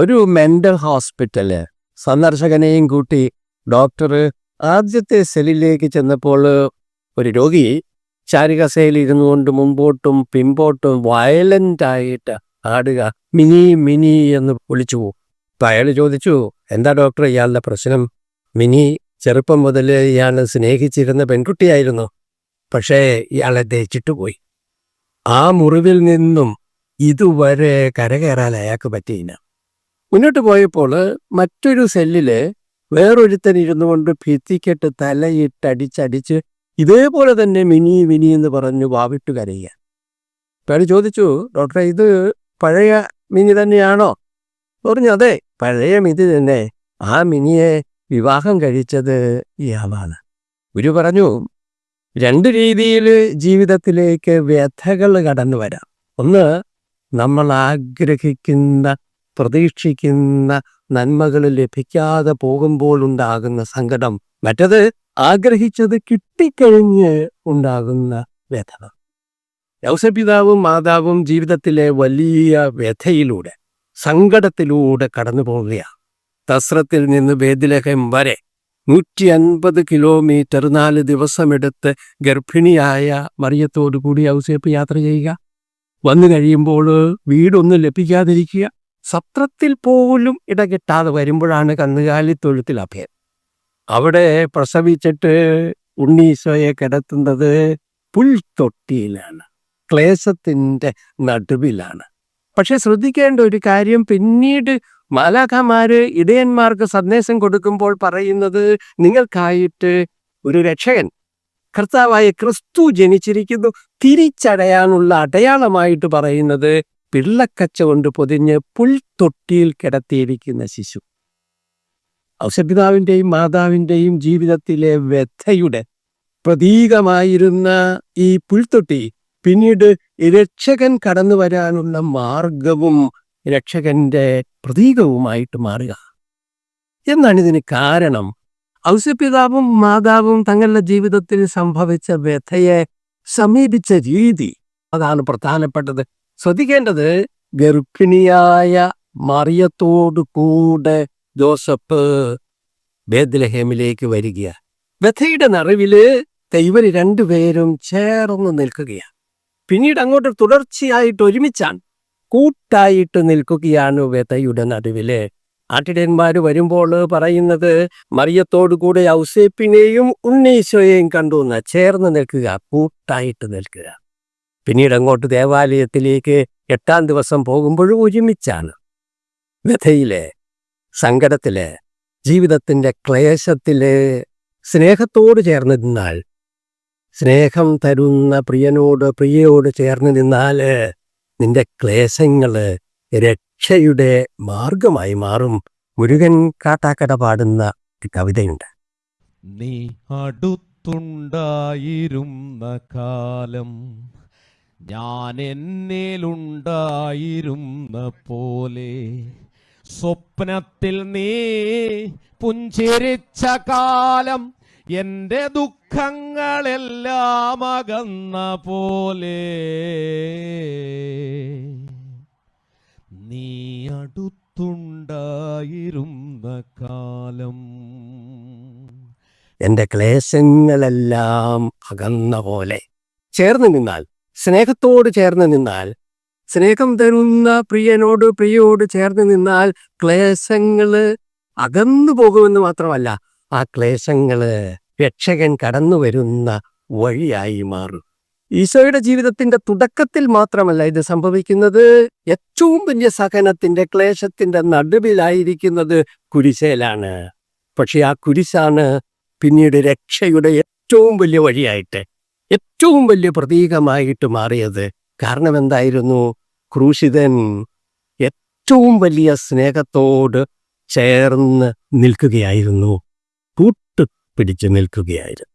ഒരു mental hospital സന്ദർശകനെയും കൂട്ടി doctor ആദ്യത്തെ സെല്ലിലേക്ക് ചെന്നപ്പോൾ ഒരു രോഗി ചാരികസയിൽ ഇരുന്നു കൊണ്ട് മുമ്പോട്ടും പിമ്പോട്ടും വയലന്റ് ആയിട്ട് ആടുക മിനി മിനി എന്ന് വിളിച്ചു. അപ്പൊ അയാൾ ചോദിച്ചു എന്താ ഡോക്ടർ ഇയാളുടെ പ്രശ്നം? മിനി ചെറുപ്പം മുതൽ ഇയാൾ സ്നേഹിച്ചിരുന്ന പെൺകുട്ടിയായിരുന്നു. പക്ഷേ ഇയാളെ ദഹിച്ചിട്ട് പോയി ആ മുറിവിൽ നിന്നും ഇതുവരെ കരകയറാൻ അയാൾക്ക് പറ്റിയില്ല. മുന്നോട്ട് പോയപ്പോൾ മറ്റൊരു സെല്ലിൽ വേറൊരുത്തൻ ഇരുന്നു കൊണ്ട് ഭിത്തിക്കെട്ട് തലയിട്ടടിച്ചടിച്ച് ഇതേപോലെ തന്നെ മിനി മിനി എന്ന് പറഞ്ഞു വാവിട്ട് കരയുക. അയാൾ ചോദിച്ചു ഡോക്ടറെ ഇത് പഴയ മിനി തന്നെയാണോ? പറഞ്ഞു അതെ പഴയ മിനി തന്നെ. ആ മിനിയെ വിവാഹം കഴിച്ചത് ഇയാളാണ്. ഗുരു പറഞ്ഞു രണ്ട് രീതിയിൽ ജീവിതത്തിലേക്ക് വ്യഥകൾ കടന്നു വരാം. ഒന്ന് നമ്മൾ ആഗ്രഹിക്കുന്ന പ്രതീക്ഷിക്കുന്ന നന്മകൾ ലഭിക്കാതെ പോകുമ്പോൾ ഉണ്ടാകുന്ന സങ്കടം മറ്റത് ആഗ്രഹിച്ചത് കിട്ടിക്കഴിഞ്ഞ് ഉണ്ടാകുന്ന വ്യഥ യൗസപിതാവും മാതാവും ജീവിതത്തിലെ വലിയ വ്യഥയിലൂടെ സങ്കടത്തിലൂടെ കടന്നു പോവുകയാണ്. തസ്രത്തിൽ നിന്ന് വേദിലഹം വരെ നൂറ്റി അൻപത് കിലോമീറ്റർ നാല് ദിവസമെടുത്ത് ഗർഭിണിയായ മറിയത്തോടു കൂടി ഔസേപ്പ് യാത്ര ചെയ്യുക. വന്നു കഴിയുമ്പോൾ വീടൊന്നും ലഭിക്കാതിരിക്കുക. സത്രത്തിൽ പോലും ഇടകിട്ടാതെ വരുമ്പോഴാണ് കന്നുകാലി തൊഴുത്തിൽ അഭയം. അവിടെ പ്രസവിച്ചിട്ട് ഉണ്ണീശോയെ കിടത്തുന്നത് പുൽത്തൊട്ടിയിലാണ് ക്ലേശത്തിന്റെ നടുവിലാണ്. പക്ഷെ ശ്രദ്ധിക്കേണ്ട ഒരു കാര്യം പിന്നീട് മാലാഖമാര് ഇടയന്മാർക്ക് സന്ദേശം കൊടുക്കുമ്പോൾ പറയുന്നത് നിങ്ങൾക്കായിട്ട് ഒരു രക്ഷകൻ കർത്താവായ ക്രിസ്തു ജനിച്ചിരിക്കുന്നു തിരിച്ചടയാനുള്ള അടയാളമായിട്ട് പറയുന്നത് പിള്ളക്കച്ച കൊണ്ട് പൊതിഞ്ഞ് പുൽത്തൊട്ടിയിൽ കിടത്തിയിരിക്കുന്ന ശിശു. ഔഷപിതാവിന്റെയും മാതാവിന്റെയും ജീവിതത്തിലെ വ്യഥയുടെ പ്രതീകമായിരുന്ന ഈ പുൽത്തൊട്ടി പിന്നീട് രക്ഷകൻ കടന്നു വരാനുള്ള മാർഗവും രക്ഷകന്റെ പ്രതീകവുമായിട്ട് മാറുക. എന്നാണ് ഇതിന് കാരണം? ഔസപിതാവും മാതാവും തങ്ങളുടെ ജീവിതത്തിൽ സംഭവിച്ച വ്യഥയെ സമീപിച്ച രീതി അതാണ് പ്രധാനപ്പെട്ടത്. ശ്രദ്ധിക്കേണ്ടത് ഗർഭിണിയായ മറിയത്തോടു കൂടെ ജോസഫ് ബേദ്ലഹേമിലേക്ക് വരിക വ്യഥയുടെ നിറവിൽ ഇവർ രണ്ടുപേരും ചേർന്ന് നിൽക്കുകയാണ് പിന്നീട് അങ്ങോട്ട് തുടർച്ചയായിട്ട് ഒരുമിച്ചാണ് കൂട്ടായിട്ട് നിൽക്കുകയാണ് വ്യഥയുടെ നടുവിൽ. ആട്ടിടയന്മാർ വരുമ്പോൾ പറയുന്നത് മറിയത്തോടു കൂടെ ഔസേപ്പിനെയും ഉണ്ണീശോയെയും കണ്ടു എന്ന്. ചേർന്ന് നിൽക്കുക കൂട്ടായിട്ട് നിൽക്കുക പിന്നീട് അങ്ങോട്ട് ദേവാലയത്തിലേക്ക് എട്ടാം ദിവസം പോകുമ്പോഴും ഒരുമിച്ചാണ്. വ്യഥയിലെ സങ്കടത്തിൽ ജീവിതത്തിന്റെ ക്ലേശത്തിൽ സ്നേഹത്തോട് ചേർന്ന് നിന്നാൽ സ്നേഹം തരുന്ന പ്രിയനോട് പ്രിയയോട് ചേർന്ന് നിന്നാൽ നിന്റെ ക്ലേശങ്ങൾ രക്ഷയുടെ മാർഗമായി മാറും. മുരുകൻ കാട്ടാക്കട പാടുന്ന കവിതയുണ്ട്. നീ അടുത്തുണ്ടായിരുന്ന കാലം ഞാൻ എന്നിലുണ്ടായിരുന്ന പോലെ സ്വപ്നത്തിൽ നീ പുഞ്ചിരിച്ച കാലം എന്റെ ദുഃഖങ്ങളെല്ലാം അകന്ന പോലെ നീ അടുത്തുണ്ടായിരുന്ന കാലം എന്റെ ക്ലേശങ്ങളെല്ലാം അകന്ന പോലെ ചേർന്ന് നിന്നാൽ സ്നേഹത്തോട് ചേർന്ന് നിന്നാൽ സ്നേഹം തരുന്ന പ്രിയനോട് പ്രിയോട് ചേർന്ന് നിന്നാൽ ക്ലേശങ്ങൾ അകന്നു പോകുമെന്ന് മാത്രമല്ല ആ ക്ലേശങ്ങൾ രക്ഷകൻ കടന്നു വരുന്ന വഴിയായി മാറും. ഈശോയുടെ ജീവിതത്തിന്റെ തുടക്കത്തിൽ മാത്രമല്ല ഇത് സംഭവിക്കുന്നത്. ഏറ്റവും വലിയ സഹനത്തിന്റെ ക്ലേശത്തിന്റെ നടുവിലായിരിക്കുന്നത് കുരിശയിലാണ്. പക്ഷെ ആ കുരിശാണ് പിന്നീട് രക്ഷയുടെ ഏറ്റവും വലിയ വഴിയായിട്ട് ഏറ്റവും വലിയ പ്രതീകമായിട്ട് മാറിയത് കാരണം എന്തായിരുന്നു ക്രൂശിതൻ ഏറ്റവും വലിയ സ്നേഹത്തോട് ചേർന്ന് നിൽക്കുകയായിരുന്നു. കൂട്ടുപിടിച്ച് നിൽക്കുകയായിരുന്നു.